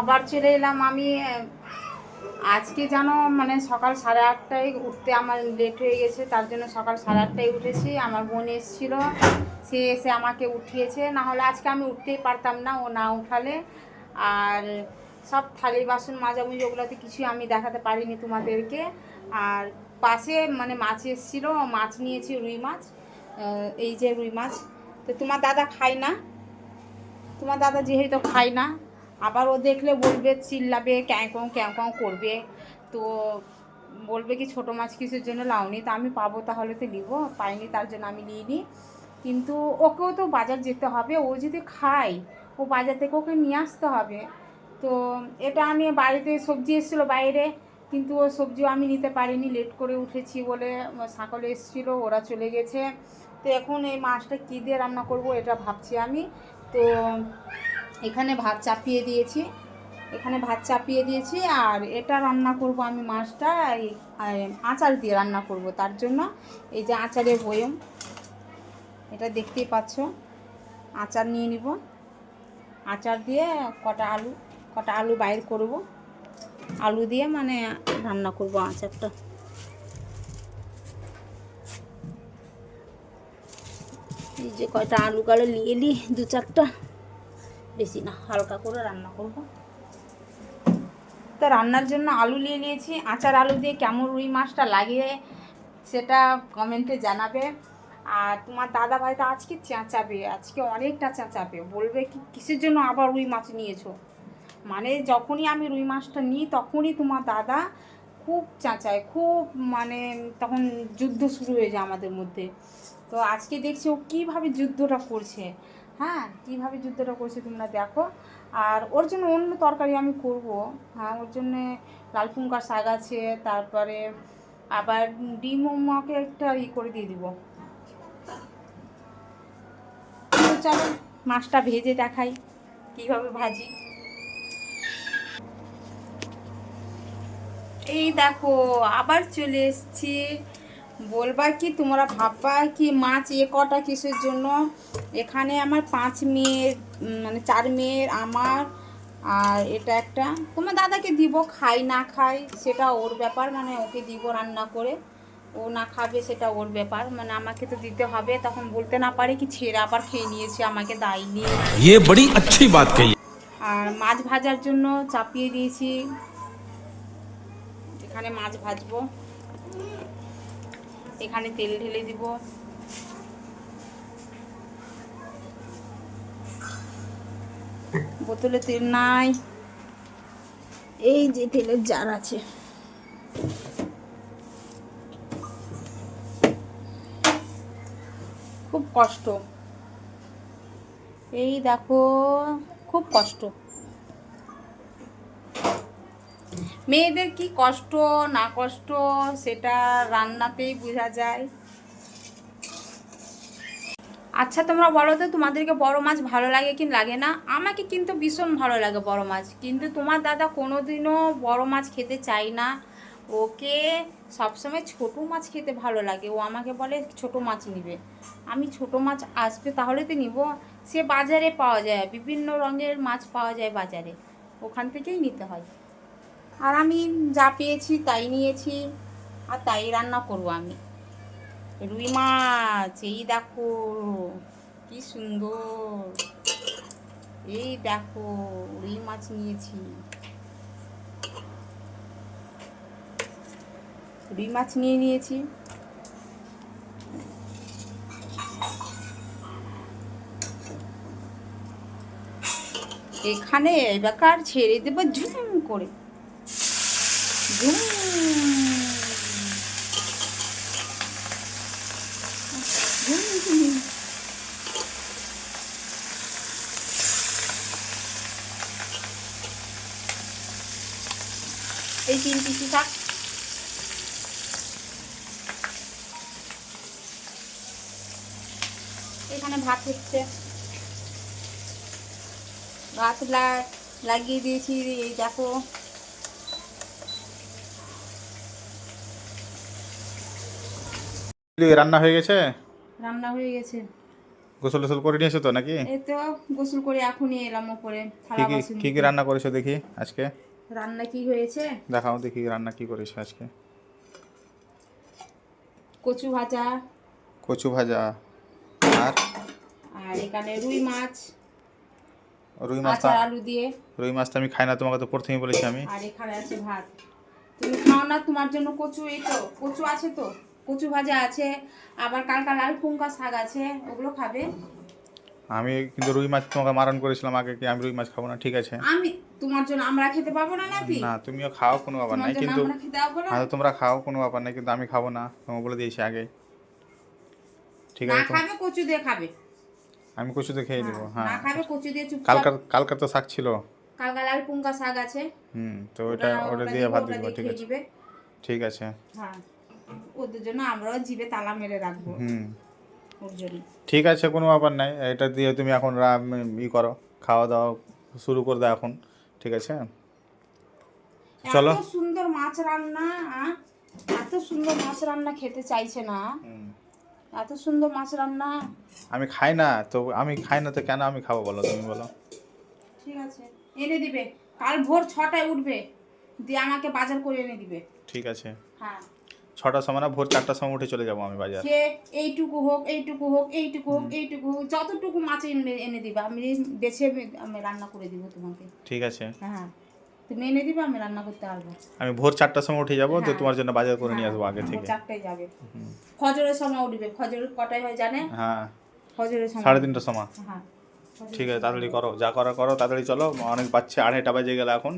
আবার চলে এলাম আমি আজকে জানো মানে সকাল সাড়ে আটটায় উঠতে আমার লেট হয়ে গেছে, তার জন্য সকাল সাড়ে আটটায় উঠেছি, আমার বোন এসেছিল, সে এসে আমাকে উঠিয়েছে না হলে আজকে আমি উঠতেই পারতাম না ও না উঠালে, আর সব থালি বাসন মাজামুজি ওগুলোতে কিছুই আমি দেখাতে পারিনি তোমাদেরকে, আর পাশে মানে মাছ এসেছিল মাছ নিয়েছি, রুই মাছ এই যে রুই মাছ, তো তোমার দাদা খায় না, তোমার দাদা যেহেতু খায় না আবার ও দেখলে বলবে, চিল্লাবে ক্যাঁকং ক্যাঁকং করবে। তো বলবে কি, ছোটো মাছ কিসের জন্য লাউনি তা আমি পাবো তাহলে তো নিব। পাইনি তার জন্য আমি নিইনি। কিন্তু ওকেও তো বাজার যেতে হবে। ও যদি খায়, ও বাজার থেকে ওকে নিয়ে আসতে হবে। তো এটা আমি বাড়িতে সবজি এসেছিল বাইরে, কিন্তু ও সবজিও আমি নিতে পারিনি। লেট করে উঠেছি বলে সাঁকলে এসেছিল, ওরা চলে গেছে। তো এখন এই মাছটা কী দিয়ে রান্না করব, এটা ভাবছি আমি। তো এখানে ভাত চাপিয়ে দিয়েছি। এখানে ভাত চাপিয়ে দিয়েছি আর এটা রান্না করব আমি মাছটা আচার দিয়ে রান্না করব। তার জন্য এই যে আচারের বয়ম, এটা দেখতেই পাচ্ছ। আচার নিয়ে নিব। আচার দিয়ে কটা আলু কটা আলু বাইর করব। আলু দিয়ে মানে রান্না করব আচারটা। এই যে কয়টা আলু গালো নিয়ে নি দু চারটা। বেশি না, হালকা করে রান্না করব। তো রান্নার জন্য আলু নিয়ে নিয়েছি। আচার আলু দিয়ে কেমন রুই মাছটা লাগে সেটা কমেন্টে জানাবে। আর তোমার দাদা ভাই তো আজকে চেঁচাবে, আজকে অনেকটা চেঁচাবে। বলবে কি, কিসের জন্য আবার রুই মাছ নিয়েছো? মানে যখনই আমি রুই মাছটা নিই, তখনই তোমার দাদা খুব চেঁচায়, খুব মানে তখন যুদ্ধ শুরু হয়ে যায় আমাদের মধ্যে। তো আজকে দেখছি ও কীভাবে যুদ্ধটা করছে। হ্যাঁ কীভাবে যুদ্ধটা করছে তোমরা দেখো। আর ওর জন্য অন্য তরকারি আমি করব। হ্যাঁ ওর জন্যে লাল কুমড়ার শাক আছে, তারপরে আবার ডিম মাকে একটা ই করে দিয়ে দিব। চলো, মাছটা ভেজে দেখাই, কীভাবে ভাজি। এই দেখো, আবার চলে এসছি বলবা কি তোমরা ভাববা কি মাছ এ কটা কিসের জন্য এখানে আমার পাঁচ মেয়ের উম, মানে চার মেয়ের আমার আর এটা একটা তোমার দাদাকে দিব খাই না খাই সেটা ওর ব্যাপার মানে ওকে দিব রান্না করে ও না খাবে সেটা ওর ব্যাপার মানে আমাকে তো দিতে হবে তখন বলতে না পারে কি ছেড়ে আবার খেয়ে নিয়েছে আমাকে দায়নি ये बड़ी अच्छी बात कही আর মাছ ভাজার জন্য চাপিয়ে দিয়েছি এখানে মাছ ভাজবো এখানে তেল ঢেলে দিব। বোতলে তেল নাই। এই যে তেলের জার আছে। খুব কষ্ট। এই দেখো, খুব কষ্ট। মেয়েদের কি কষ্ট, না কষ্ট, সেটা রান্নাতেই বোঝা যায়। আচ্ছা তোমরা বলো তো, তোমাদেরকে বড় মাছ ভালো লাগে কি লাগে না? আমাকে কিন্তু ভীষণ ভালো লাগে বড় মাছ, কিন্তু তোমার দাদা কোনোদিনও বড় মাছ খেতে চাই না। ওকে সবসময় ছোট মাছ খেতে ভালো লাগে। ও আমাকে বলে, ছোট মাছ নিবে। আমি, ছোট মাছ আসবে তাহলে তো নিব। সে বাজারে পাওয়া যায়, বিভিন্ন রঙের মাছ পাওয়া যায় বাজারে। ওখান থেকেই নিতে হয়। আর আমি যা পেয়েছি তাই নিয়েছি, আর তাই রান্না করব আমি। রুই মাছ, এই দেখো, কি সুন্দর। এই দেখো, রুই মাছ নিয়েছি। রুই মাছ নিয়ে নিয়েছি। এখানে এবার ছেড়ে দেবো ঝুম করে। এই তিন পিসি থাক এখানে ভাত হচ্ছে। ভাত লাগিয়ে দিয়েছি এই দেখো। রান্না হয়ে গেছে? রান্না হয়ে গেছে। গোসল টোসল করে নিয়েছো তো নাকি? এই তো গোসল করে এখনই এলাম ওপরে কি থালা কি বাসন কি কি রান্না করেছ দেখি আজকে? রান্না কি হয়েছে? দেখাও দেখি রান্না কি করেছ আজকে। কচু ভাজা। কচু ভাজা। আর? আর এখানে রুই মাছ। রুই আচার আলু দিয়ে। রুই মাছটা আমি খাই না তোমাকে তো প্রথমেই বলেছি আমি। আর এখানে আছে ভাত। তুমি খাও না তোমার জন্য কচু এই তো কচু আছে তো? কচু ভাজা আছে আবার কালকা লাল কুমকা শাক আছে ওগুলো খাবে? আমি কিন্তু রুই মাছ তোমাকে মারণ করেছিলাম আগে কি আমি রুই মাছ খাব না? ঠিক আছে। আমি তোমার জন্য আমরা খেতে পাবো না নাকি? না তুমিও খাও কোনো ব্যাপার নাই কিন্তু হয়তো তোমরা খাও কোনো ব্যাপার নাই কিন্তু আমি খাব না তোমাকে বলে দিয়েছি আগে। ঠিক আছে খাবে কচু দিয়ে খাবে। আমি কচু তো খেয়ে নেব হ্যাঁ। না খাবে কচু দিয়ে চুপচাপ কালকার কালকার তো শাক ছিল। কালকা লাল পুঙ্কা শাক আছে। হুম তো ওটা ওটা দিয়ে ভাত দিব ঠিক আছে। ঠিক আছে। হ্যাঁ। ওদের জন্য আমরাও জিভে তালা মেরে রাখব। ওর জন্য। ঠিক আছে কোনো ব্যাপার নাই। এটা দিয়ে তুমি এখন ই করো খাওয়া দাওয়া শুরু করে দাও এখন। ঠিক আছে? চলো। সুন্দর মাছ রান্না এত সুন্দর মাছ রান্না খেতে চাইছে না। এত সুন্দর মাছ রান্না। আমি খাই না তো আমি খাই না তো কেন আমি খাব বলো তুমি বলো। ঠিক আছে। এনে দিবে। কাল ভোর ছটায় উঠবে। দিয়ে আমাকে বাজার করে এনে দিবে। ঠিক আছে। হ্যাঁ। ছটার সময় না ভোর চারটার সময় উঠে চলে যাব আমি বাজার। সে এইটুকু হোক এইটুকু হোক এইটুকু হোক এইটুকু হোক যতটুকু মাছ এনে এনে দিবে আমি বেছে আমি রান্না করে দিব তোমাকে। ঠিক আছে। হ্যাঁ তুমি এনে দিবে আমি রান্না করতে পারব আমি ভোর চারটার সময় উঠে যাব তো হ্যাঁ। তোমার জন্য বাজার করে নিয়ে হ্যাঁ, আসব আগে থেকে। চারটায় যাবে। ফজরের সময় উঠবে ফজরের কটায় হয় জানে? হ্যাঁ। ফজরের সময়। সাড়ে তিনটার সময়। হ্যাঁ ঠিক আছে তাড়াতাড়ি করো যা করার করো তাড়াতাড়ি চলো। অনেক বাচ্চা আড়াইটা বাজে গেলে এখন।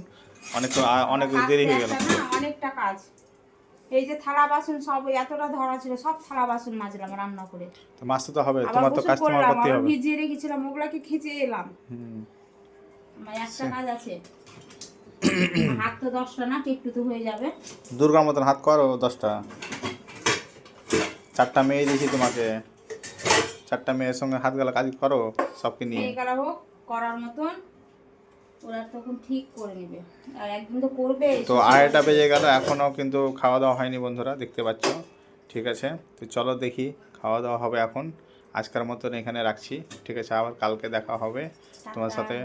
অনেক অনেক দেরি হয়ে গেল। অনেকটা কাজ। এই যে থালা বাসন সব এতটা ধরা ছিল সব থালা বাসন মাজলাম রান্না করে। তো মাছতে তো হবে তোমার তো কাজ তোমার করতে হবে। ভিজিয়ে রেখেছিলাম ওগুলাকে খিচে এলাম। হুম। আমার একটা কাজ আছে। হাত তো দশটা না একটু তো হয়ে যাবে। দুর্গার মতন হাত করো দশটা। চারটা মেয়ে দিয়েছি তোমাকে। চারটা মেয়ের সঙ্গে হাত গেলা কাজ করো সবকে নিয়ে। করা হোক করার মতন। ওরা তখন ঠিক করে নেবে। আর একদিন তো করবে তো আড়াইটা বেজে গেল এখনও কিন্তু খাওয়া দাওয়া হয়নি বন্ধুরা দেখতে পাচ্ছ। ঠিক আছে তো চলো দেখি খাওয়া দাওয়া হবে এখন। আজকের মতন এখানে রাখছি। ঠিক আছে আবার কালকে দেখা হবে তোমার সাথে।